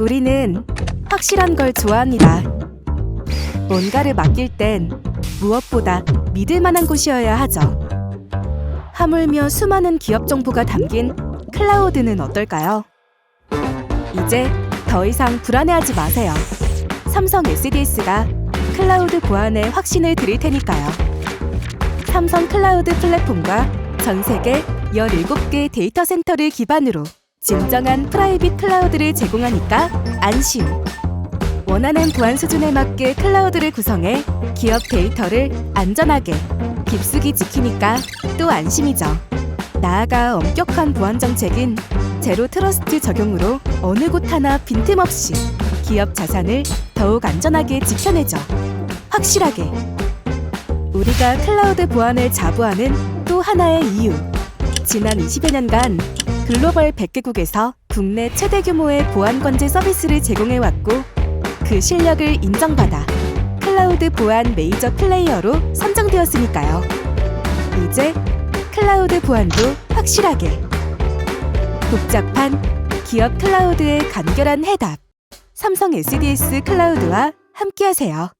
우리는 확실한 걸 좋아합니다. 뭔가를 맡길 땐 무엇보다 믿을 만한 곳이어야 하죠. 하물며 수많은 기업 정보가 담긴 클라우드는 어떨까요? 이제 더 이상 불안해하지 마세요. 삼성 SDS가 클라우드 보안에 확신을 드릴 테니까요. 삼성 클라우드 플랫폼과 전 세계 17개 데이터 센터를 기반으로 진정한 프라이빗 클라우드를 제공하니까 안심. 원하는 보안 수준에 맞게 클라우드를 구성해 기업 데이터를 안전하게 깊숙이 지키니까 또 안심이죠. 나아가 엄격한 보안 정책인 제로 트러스트 적용으로 어느 곳 하나 빈틈없이 기업 자산을 더욱 안전하게 지켜내죠. 확실하게. 우리가 클라우드 보안을 자부하는 또 하나의 이유. 지난 20여 년간 글로벌 100개국에서 국내 최대 규모의 보안 건재 서비스를 제공해 왔고 그 실력을 인정받아 클라우드 보안 메이저 플레이어로 선정되었으니까요. 이제 클라우드 보안도 확실하게. 복잡한 기업 클라우드의 간결한 해답. 삼성 SDS 클라우드와 함께하세요.